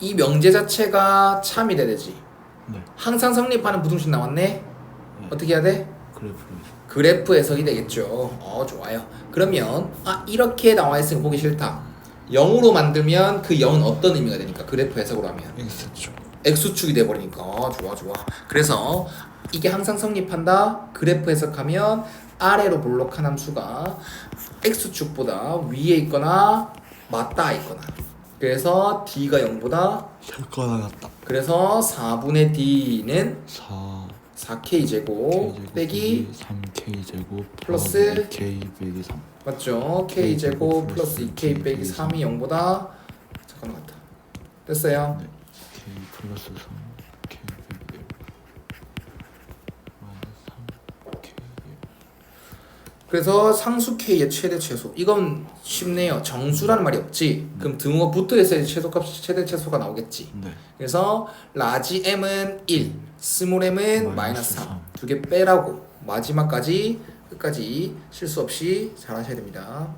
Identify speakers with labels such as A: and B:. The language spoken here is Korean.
A: 이 명제 자체가 참이 돼야 되지.
B: 네.
A: 항상 성립하는 부등식 나왔네. 어떻게 해야 돼?
B: 그래프로
A: 그래프 해석이 되겠죠. 어, 좋아요. 그러면 아 이렇게 나와 있으면 보기 싫다. 0으로 만들면 그 0은 어떤 의미가 되니까 그래프 해석으로 하면
B: X축
A: x축이 돼 버리니까 좋아 좋아. 그래서 이게 항상 성립한다. 그래프 해석하면 아래로 볼록한 함수가 x축보다 위에 있거나 맞닿아 있거나. 그래서 d가 0보다
B: 혈거나 같다
A: 그래서 4분의 d는
B: 4
A: 4k 제곱 빼기
B: 3K 제곱
A: 플러스
B: K 빼기 3
A: 맞죠? k 제곱 플러스 2k 빼기 3이 0보다 잠깐만 같다. 됐어요.
B: 네. K 플러스 3
A: 그래서 상수 k의 최대 최소 이건 쉽네요. 정수라는 말이 없지. 그럼 등호가 붙어 있어야 최소값 최대 최소가 나오겠지.
B: 네
A: 그래서 라지 m은 1, 스몰 m은
B: 마이너스
A: 마이너스 3.
B: 삼.
A: 두개 빼라고 마지막까지 끝까지 실수 없이 잘 하셔야 됩니다.